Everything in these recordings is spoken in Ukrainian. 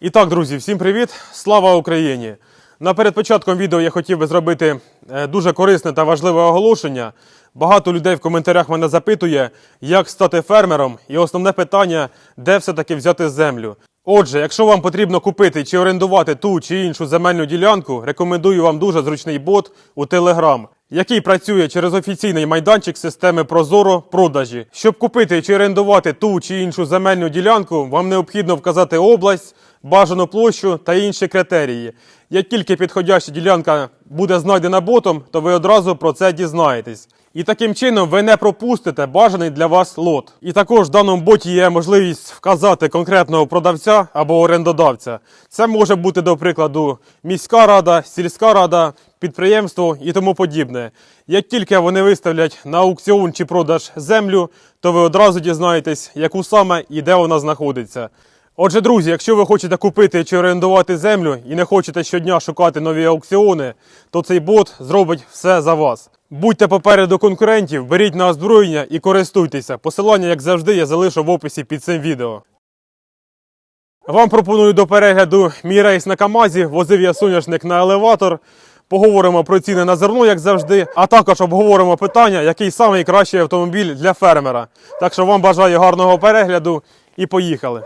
І так, друзі, всім привіт! Слава Україні! На перед початком відео я хотів би зробити е, дуже корисне та важливе оголошення. Багато людей в коментарях мене запитує, як стати фермером, і основне питання, де все-таки взяти землю. Отже, якщо вам потрібно купити чи орендувати ту чи іншу земельну ділянку, рекомендую вам дуже зручний бот у Telegram, який працює через офіційний майданчик системи Прозоро продажі. Щоб купити чи орендувати ту чи іншу земельну ділянку, вам необхідно вказати область, бажану площу та інші критерії. Як тільки підходяща ділянка буде знайдена ботом, то ви одразу про це дізнаєтесь. І таким чином ви не пропустите бажаний для вас лот. І також в даному боті є можливість вказати конкретного продавця або орендодавця. Це може бути, до прикладу, міська рада, сільська рада, підприємство і тому подібне. Як тільки вони виставлять на аукціон чи продаж землю, то ви одразу дізнаєтесь, яку саме і де вона знаходиться. Отже, друзі, якщо ви хочете купити чи орендувати землю і не хочете щодня шукати нові аукціони, то цей бот зробить все за вас. Будьте попереду конкурентів, беріть на озброєння і користуйтеся. Посилання, як завжди, я залишу в описі під цим відео. Вам пропоную до перегляду мій рейс на Камазі. Возив я соняшник на елеватор. Поговоримо про ціни на зерно, як завжди, а також обговоримо питання, який самий кращий автомобіль для фермера. Так що вам бажаю гарного перегляду і поїхали.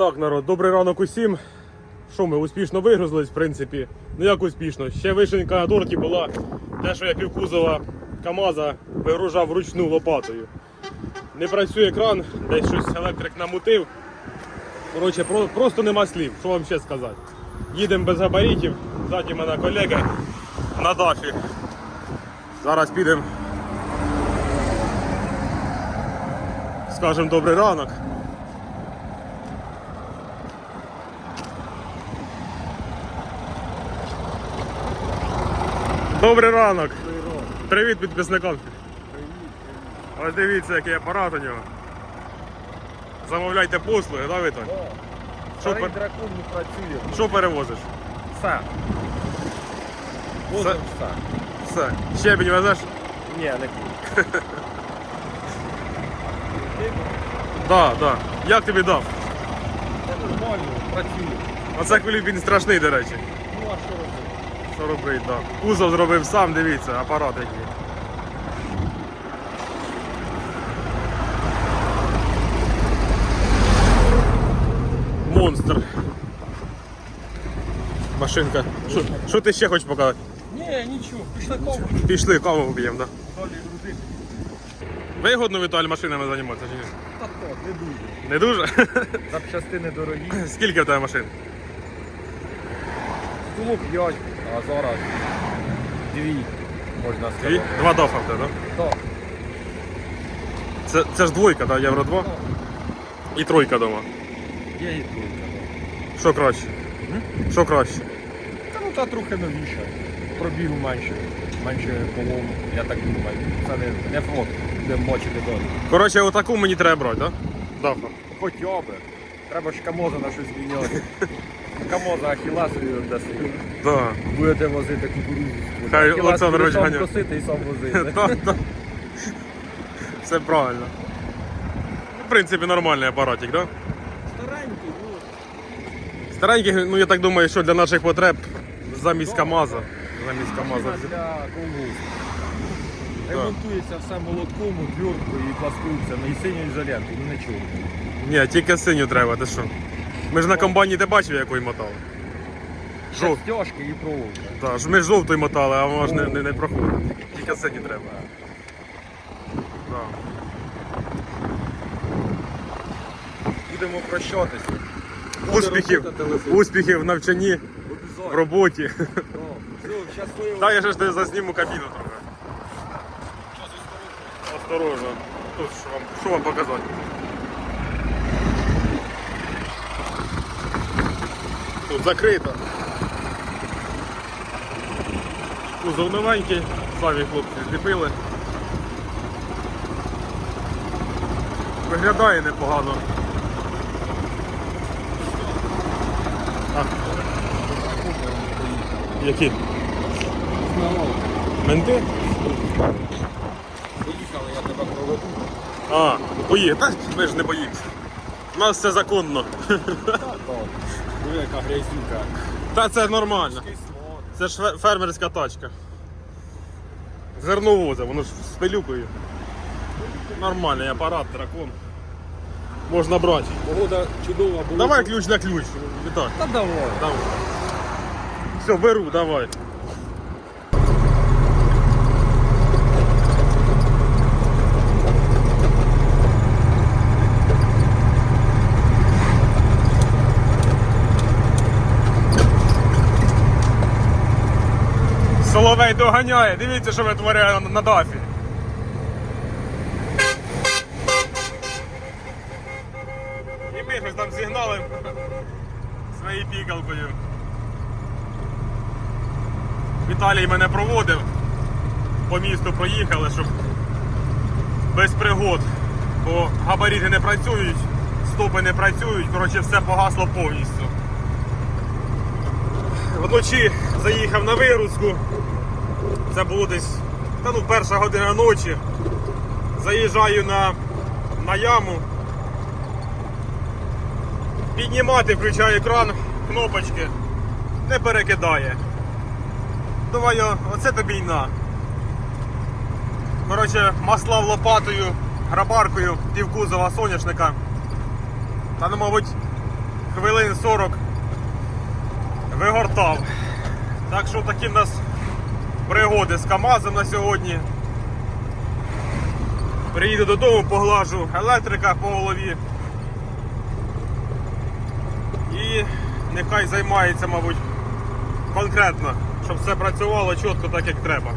Так, народ, добрий ранок усім. Що ми успішно вигрузились, в принципі. Ну як успішно? Ще вишенька на торті була те, що я півкузова КАМАЗа вигружав вручну лопатою. Не працює кран, десь щось електрик намутив. Коротше, про- просто нема слів, що вам ще сказати. Їдемо без габаритів, ззаді мене колега на дафі. Зараз підемо. Скажемо добрий ранок. Добрий ранок. Привіт підписникам. Ось дивіться, який апарат у нього. Замовляйте послуги, да, Віталь? Що, пер- дракон не працює. що перевозиш? Все. Возим все. Все. Щебінь везеш? Ні, не буду. Так, так. Як тобі дав? Це нормально, працює. Оце кулібін страшний, до речі. Ну а що робити? Що робить, так. Кузов зробив сам, дивіться, апарат який. Монстр. Машинка. Що- ти ще хочеш показати? Ні, нічого, пішли кому. Пішли, каву вб'ємо, так. Вигодно Віталій машинами займатися чи ні? Та то, не дуже. Не дуже? Запчастини дорогі. Скільки в тебе машин? Було 5, а зараз дві, можна Дві? сказати. Два дофа в тебе, так? Так. Це, це ж двойка, так, Євро 2 і тройка дома. Є і тройка. Що краще? Що краще? Та ну та трохи новіша. Пробігу менше. Менше полому, я так думаю. Це не, не фрот, будемо бачити далі. Коротше, отаку мені треба брати, так? Дафа. Хоча би. Треба ж камоза на щось міняти. Камоза Ахіласові даси. Да. Будете возити кукурудзу. Хай Олександр буде сам косити і сам возити. Все правильно. В принципі, нормальний апаратик, так? Да? Старенький, ну. Старенький, ну я так думаю, що для наших потреб замість КАМАЗа. Замість КАМАЗа. Машина для колгоспу. Ремонтується все молотком, отверткою і пласкується, ну і синьою ізолентою, ну нічого. Ні, тільки синю треба, ти що? Ми ж на комбайні ти бачив, якої мотали? Жов... Стяжки і проволока. Да, ж ми ж жовтою мотали, а воно ж не, не, не проходить. Тільки синю треба. Да. Будемо прощатися. Успіхів, успіхів в навчанні, в роботі. Все, щасливо. Та я ж не засніму кабіну трохи. Осторожно. Тут що вам, що вам показати? Тут закрито. Кузов новенький, самі хлопці зліпили. Виглядає непогано. А. Які? Менти? Поїхали, я тебе проведу. А, поїхали. Та Ми ж не боїмося. У нас все законно. Так, так. Диви, яка грязюка. Та це нормально. Це ж фермерська тачка. Зерновозе, воно ж з пилюкою. Нормальний апарат, дракон. Можна брати. Погода чудова була. Давай ключ на ключ. Вітак. Та давай. Давай. Все, беру, давай. Соловей доганяє, дивіться, що витворяє на дафі. І ми щось там зігнали своєю пікалкою. Віталій мене проводив. По місту проїхали, щоб без пригод. Бо габаріти не працюють, стопи не працюють, коротше, все погасло повністю. Вночі заїхав на вигрузку. Це було десь та ну, перша година ночі. Заїжджаю на, на яму. Піднімати, включаю екран, кнопочки. Не перекидає. Думаю, оце тобі й на. Коротше, маслав лопатою, грабаркою, півкузова соняшника. Та ну, мабуть, хвилин 40 вигортав. Так що такі в нас пригоди з КАМАЗом на сьогодні. Приїду додому, поглажу електрика по голові. І нехай займається, мабуть, конкретно, щоб все працювало чітко так, як треба.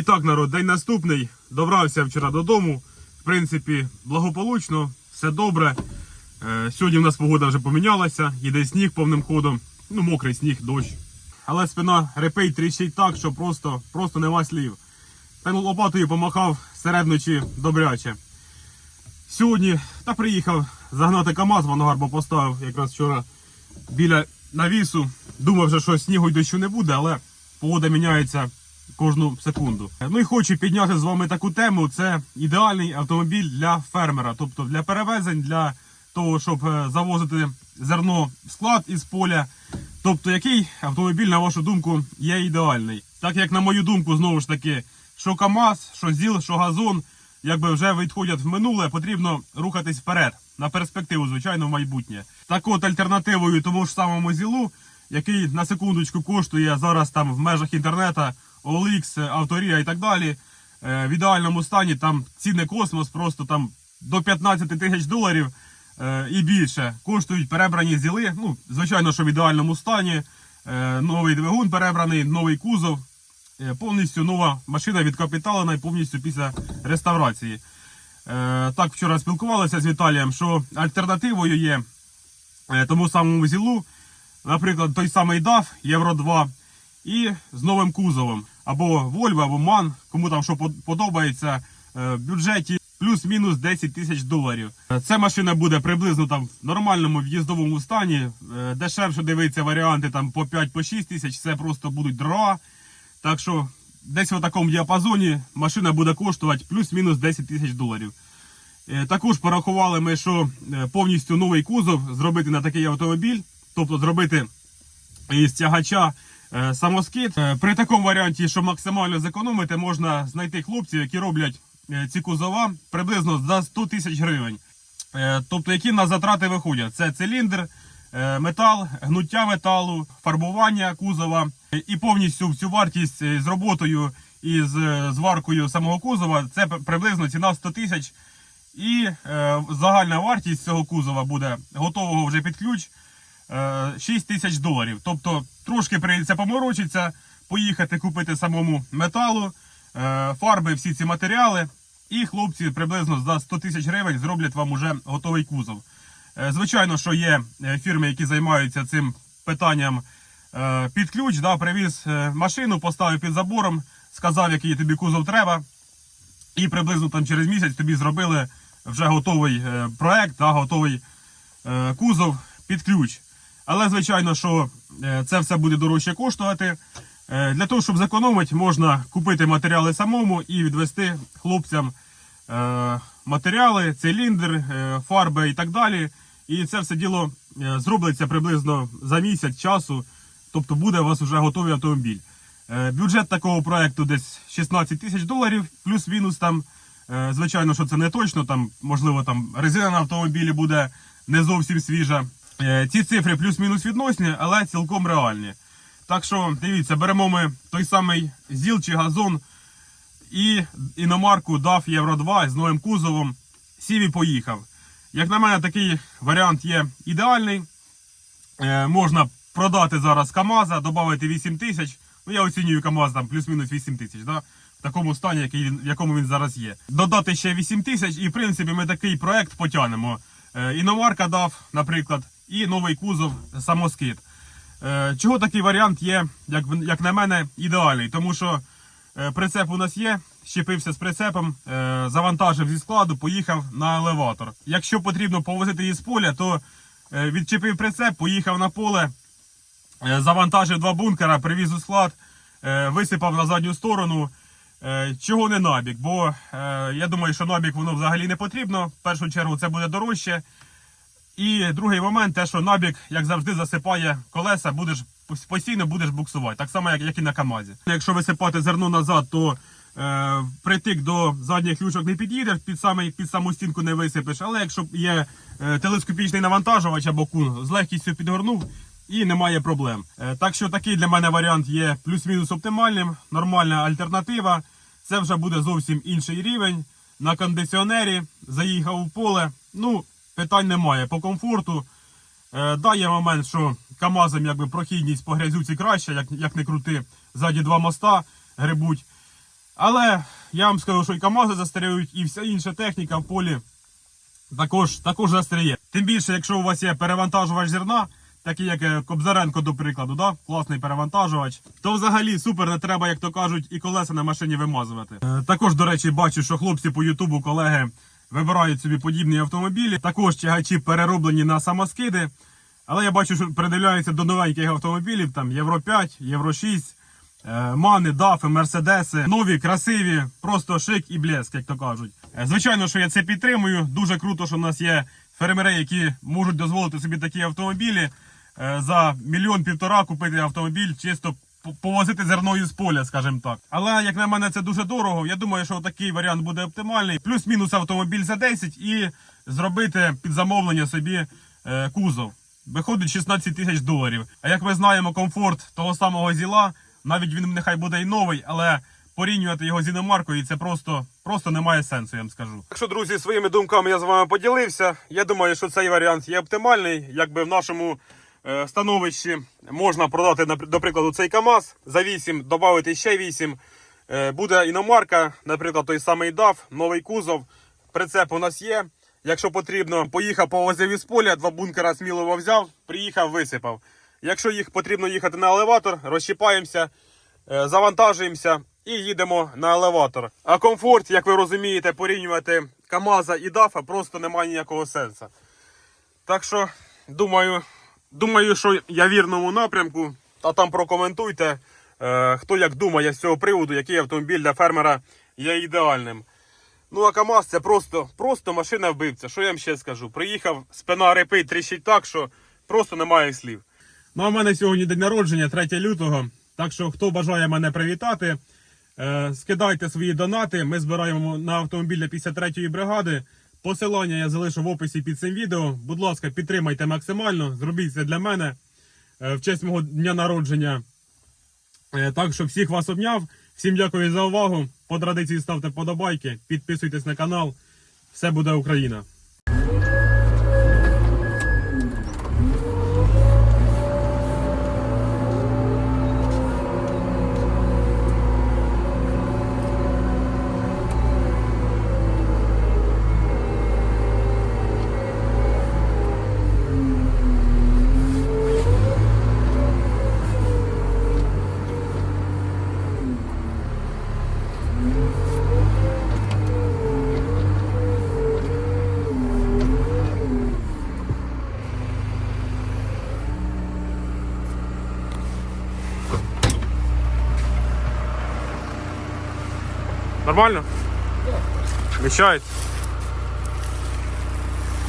І так, народ, день наступний. Добрався вчора додому. В принципі, благополучно, все добре. Е, сьогодні в нас погода вже помінялася, йде сніг повним ходом. Ну, мокрий сніг, дощ. Але спина репить тріщить так, що просто, просто нема слів. Та лопатою помахав серед ночі добряче. Сьогодні та приїхав загнати КАМАЗ, в ангар, бо поставив якраз вчора біля навісу. Думав, вже, що снігу й дощу не буде, але погода міняється кожну секунду. Ну і хочу підняти з вами таку тему. Це ідеальний автомобіль для фермера, тобто для перевезень, для того, щоб е, завозити зерно в склад із поля. Тобто, який автомобіль, на вашу думку, є ідеальний? Так як на мою думку, знову ж таки, що КАМАЗ, що ЗІЛ, що газон, якби вже відходять в минуле, потрібно рухатись вперед на перспективу, звичайно, в майбутнє. Так от альтернативою тому ж самому ЗІЛу, який на секундочку коштує зараз там в межах інтернету, OLX, Авторія і так далі. е, В ідеальному стані там ціни космос, просто там до 15 тисяч доларів е, і більше коштують перебрані зіли. Ну, звичайно, що в ідеальному стані. Е, Новий двигун перебраний, новий кузов. Е, Повністю нова машина відкапіталена і повністю після реставрації. Е, Так, вчора спілкувалися з Віталієм, що альтернативою є е, тому самому зілу, наприклад, той самий DAF Євро 2 і з новим кузовом. Або Volvo, або MAN, кому там що под- подобається, е, в бюджеті плюс-мінус 10 тисяч доларів. Ця машина буде приблизно там в нормальному в'їздовому стані. Е, Дешевше дивиться варіанти там по 5-6 тисяч, це просто будуть дрова. Так що десь в такому діапазоні машина буде коштувати плюс-мінус 10 тисяч доларів. Е, Також порахували ми, що повністю новий кузов зробити на такий автомобіль, тобто зробити із тягача самоскид. Е, При такому варіанті, щоб максимально зекономити, можна знайти хлопців, які роблять е, ці кузова приблизно за 100 тисяч гривень. Е, Тобто, які в нас затрати виходять? Це циліндр, е, метал, гнуття металу, фарбування кузова е, і повністю всю вартість е, з роботою і з е, зваркою самого кузова. Це приблизно ціна 100 тисяч. І е, загальна вартість цього кузова буде готового вже під ключ е, 6 тисяч доларів. Тобто трошки прийдеться поморочитися, поїхати купити самому металу, е, фарби, всі ці матеріали. І хлопці приблизно за 100 тисяч гривень зроблять вам уже готовий кузов. Е, Звичайно, що є е, фірми, які займаються цим питанням е, під ключ. Да, привіз е, машину, поставив під забором, сказав, який тобі кузов треба. І приблизно там через місяць тобі зробили вже готовий е, проект, да, готовий е, кузов під ключ. Але звичайно, що е, це все буде дорожче коштувати. Е, Для того, щоб зекономити, можна купити матеріали самому і відвести хлопцям е, матеріали, циліндр, фарби і так далі. І це все діло зробиться приблизно за місяць часу. Тобто буде у вас вже готовий автомобіль. Бюджет такого проекту десь 16 тисяч доларів, плюс-мінус там. Звичайно, що це не точно. Там, можливо, там резина на автомобілі буде не зовсім свіжа. Е, Ці цифри плюс-мінус відносні, але цілком реальні. Так що, дивіться, беремо ми той самий ЗІЛ чи газон і іномарку DAF Євро 2 з новим кузовом. Сів і поїхав. Як на мене, такий варіант є ідеальний. Е, можна продати зараз КАМАЗа, додати 8 тисяч. Ну, я оцінюю КАМАЗ там плюс-мінус 8 тисяч, да? в такому стані, який в якому він зараз є. Додати ще 8 тисяч, і в принципі ми такий проект потягнемо. Е, іномарка дав, наприклад, і новий кузов самоскид. Е, чого такий варіант є, як, як на мене, ідеальний? Тому що е, прицеп у нас є, щепився з прицепом, е, завантажив зі складу, поїхав на елеватор. Якщо потрібно повозити її з поля, то відчепив прицеп, поїхав на поле, завантажив два бункера, привіз у склад, висипав на задню сторону. Чого не набік? Бо я думаю, що набік воно взагалі не потрібно. В першу чергу це буде дорожче. І другий момент, те, що набік, як завжди, засипає колеса, будеш постійно будеш буксувати, так само, як, і на КАМАЗі. Якщо висипати зерно назад, то е, притик до задніх ключок не під'їдеш, під, самий, під саму стінку не висипеш. Але якщо є е, телескопічний навантажувач або кун, з легкістю підгорнув і немає проблем. Е, так що такий для мене варіант є плюс-мінус оптимальним, нормальна альтернатива. Це вже буде зовсім інший рівень. На кондиціонері заїхав у поле. Ну, питань немає по комфорту. Е, да, є момент, що КАМАЗом якби прохідність по грязюці краще, як, як не крути, ззаді два моста грибуть. Але я вам скажу, що і КАМАЗи застаріють, і вся інша техніка в полі також, також застряє. Тим більше, якщо у вас є перевантажувач зерна, такий як е, Кобзаренко, до прикладу, да? класний перевантажувач, то взагалі супер не треба, як то кажуть, і колеса на машині вимазувати. Е, також, до речі, бачу, що хлопці по Ютубу, колеги, вибирають собі подібні автомобілі. Також тягачі перероблені на самоскиди. Але я бачу, що придивляються до новеньких автомобілів, там Євро 5, Євро 6, е, мани, дафи, мерседеси, нові, красиві, просто шик і блеск, як то кажуть. Е, Звичайно, що я це підтримую. Дуже круто, що в нас є фермери, які можуть дозволити собі такі автомобілі е, за мільйон півтора купити автомобіль, чисто повозити зерною з поля, скажімо так. Але як на мене, це дуже дорого. Я думаю, що такий варіант буде оптимальний. Плюс-мінус автомобіль за 10 і зробити під замовлення собі е, кузов. Виходить 16 тисяч доларів. А як ми знаємо, комфорт того самого зіла, навіть він нехай буде й новий, але порівнювати його з іномаркою це просто, просто немає сенсу, я вам скажу. Якщо, друзі, своїми думками я з вами поділився. Я думаю, що цей варіант є оптимальний. Якби в нашому становищі можна продати, до прикладу, цей КАМАЗ за 8, додати ще 8. Е, буде іномарка, наприклад, той самий DAF, новий кузов. Прицеп у нас є. Якщо потрібно, поїхав повозив із поля, два бункера сміливо взяв, приїхав, висипав. Якщо їх потрібно їхати на елеватор, розщіпаємося, е, завантажуємося і їдемо на елеватор. А комфорт, як ви розумієте, порівнювати КАМАЗа і ДАФа просто немає ніякого сенсу. Так що, думаю, думаю, що я вірному напрямку, а там прокоментуйте, е, хто як думає з цього приводу, який автомобіль для фермера є ідеальним. Ну а КАМАЗ це просто, просто машина вбивця. Що я вам ще скажу? Приїхав, спина репить, тріщить так, що просто немає слів. Ну а в мене сьогодні день народження, 3 лютого. Так що, хто бажає мене привітати, е, скидайте свої донати. Ми збираємо на автомобіль для 53-ї бригади. Посилання я залишу в описі під цим відео. Будь ласка, підтримайте максимально, зробіть це для мене е, в честь мого дня народження. Е, Так що всіх вас обняв. Всім дякую за увагу. По традиції ставте вподобайки, підписуйтесь на канал. Все буде Україна. Нормально? Вміщається?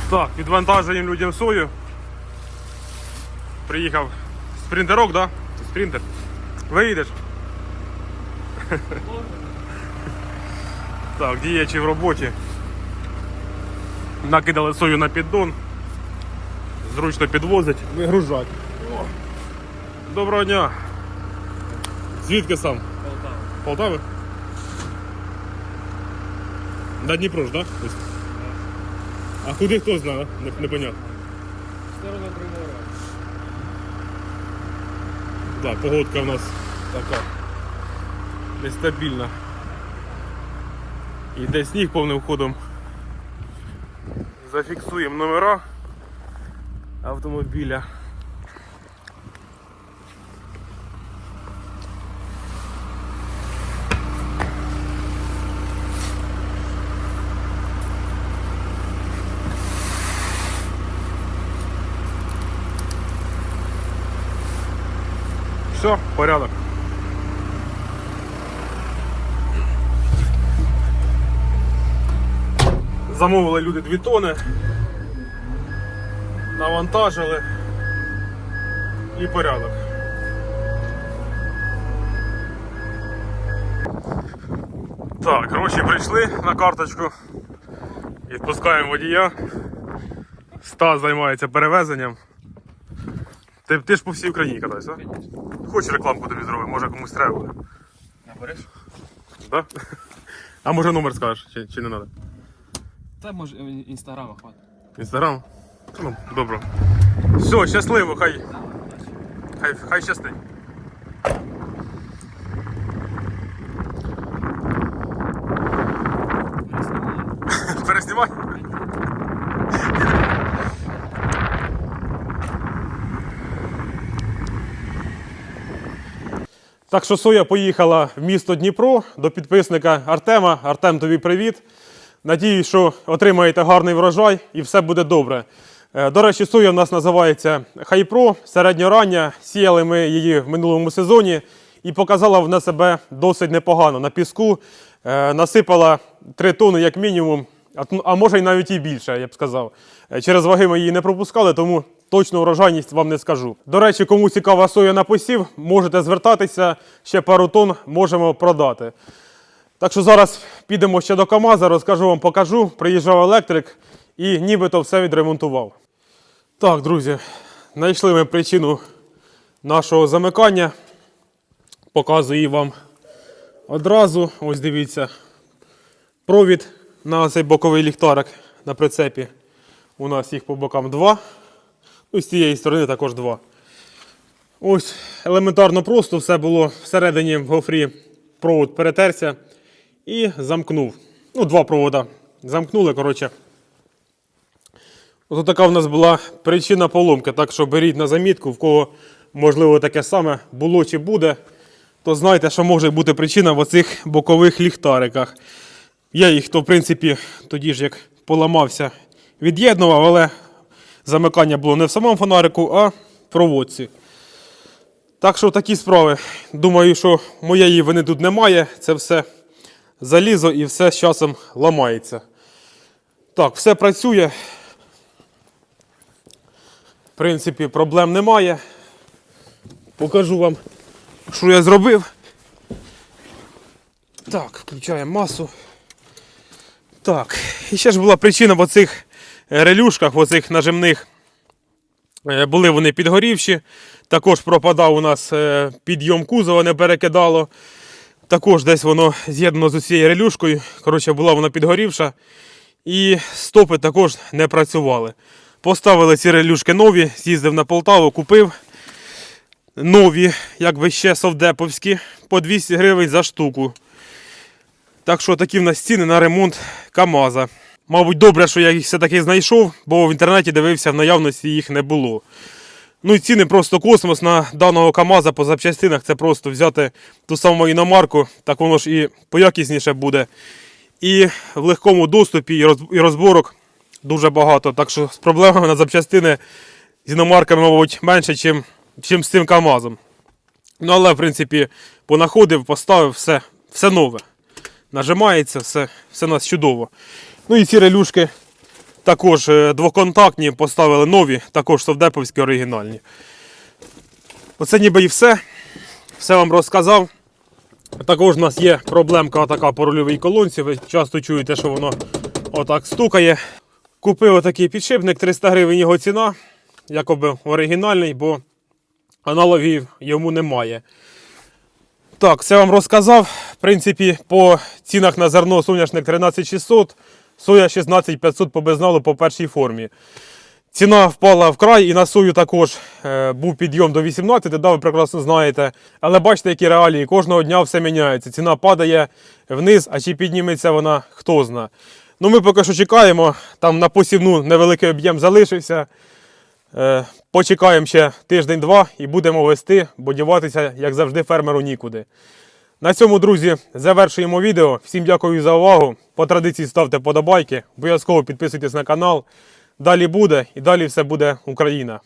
Так, відвантажуємо людям сою. Приїхав спринтерок, да? Спринтер. Виїдеш? Так, діячі в роботі. Накидали сою на піддон. Зручно підвозить. Вигружать. Доброго дня. Звідки сам? Полтава. Полтави? На Дніпро ж, так? Да? Ось. А куди хто знає? Не, непонятно. Сторона Примора. Так, погодка в нас така нестабільна. Йде сніг повним ходом. Зафіксуємо номера автомобіля. Все, порядок. Замовили люди 2 тони. Навантажили. І порядок. Так, гроші прийшли на карточку. Відпускаємо водія. Стас займається перевезенням. Ти, ти ж по всій Україні катайся, а? Хочеш рекламку тобі зробити, може комусь треба буде. Набереш? Да? А може номер скажеш, чи, чи не треба? Та може інстаграма хватить. Інстаграм? Ну, добре. Все, щасливо, хай. Хай, хай щастить. Переснімай. Так що Соя поїхала в місто Дніпро до підписника Артема. Артем, тобі привіт. Надіюсь, що отримаєте гарний врожай і все буде добре. Е, До речі, соя в нас називається Хайпро, середньорання. Сіяли ми її в минулому сезоні і показала вона себе досить непогано. На піску е, насипала 3 тони як мінімум, а може й навіть і більше, я б сказав. Е, Через ваги ми її не пропускали, тому точну урожайність вам не скажу. До речі, кому цікава соя на посів, можете звертатися, ще пару тонн можемо продати. Так що зараз підемо ще до КАМАЗа, розкажу вам, покажу. Приїжджав електрик і нібито все відремонтував. Так, друзі, знайшли ми причину нашого замикання. Показую вам одразу. Ось дивіться. Провід на цей боковий ліхтарик на прицепі. У нас їх по бокам два. Ну, з цієї сторони також два. Ось елементарно просто все було всередині в гофрі провод перетерся і замкнув. Ну, два провода замкнули, коротше. Ось така в нас була причина поломки. Так що беріть на замітку, в кого можливо таке саме було чи буде, то знайте, що може бути причина в оцих бокових ліхтариках. Я їх, то, в принципі, тоді ж як поламався, від'єднував, але замикання було не в самому фонарику, а в проводці. Так що такі справи. Думаю, що моєї вини тут немає. Це все залізо і все з часом ламається. Так, все працює. В принципі, проблем немає. Покажу вам, що я зробив. Так, включаємо масу. Так, і ще ж була причина в оцих релюшках, в оцих нажимних. Е, Були вони підгорівші. Також пропадав у нас е, підйом кузова, не перекидало. Також десь воно з'єднано з усією релюшкою. Коротше, була вона підгорівша. І стопи також не працювали. Поставили ці релюшки нові, з'їздив на Полтаву, купив нові, якби ще совдеповські, по 200 гривень за штуку. Так що такі в нас ціни на ремонт КАМАЗа. Мабуть, добре, що я їх все-таки знайшов, бо в інтернеті дивився, в наявності їх не було. Ну і ціни просто космос на даного КАМАЗа по запчастинах. Це просто взяти ту саму іномарку, так воно ж і поякісніше буде. І в легкому доступі і розборок дуже багато. Так що з проблемами на запчастини з іномарками, мабуть, менше, чим, чим з цим КАМАЗом. Ну, але, в принципі, понаходив, поставив все, все нове. Нажимається, все, все у нас чудово. Ну і ці релюшки також е, двоконтактні, поставили нові, також совдеповські оригінальні. Оце ніби і все. Все вам розказав. Також у нас є проблемка така по рульовій колонці. Ви часто чуєте, що воно отак стукає. Купив отакий підшипник, 300 гривень його ціна, якоби оригінальний, бо аналогів йому немає. Так, все вам розказав. В принципі, по цінах на зерно соняшник 13600, соя 16500 по безналу по першій формі. Ціна впала вкрай і на сою також е, був підйом до 18, да, ви прекрасно знаєте. Але бачите, які реалії, кожного дня все міняється. Ціна падає вниз, а чи підніметься вона, хто зна. Ну ми поки що чекаємо, там на посівну невеликий об'єм залишився. Е, Почекаємо ще тиждень-два і будемо вести, бо діватися, як завжди, фермеру нікуди. На цьому, друзі, завершуємо відео. Всім дякую за увагу. По традиції ставте подобайки, обов'язково підписуйтесь на канал. Далі буде і далі все буде Україна.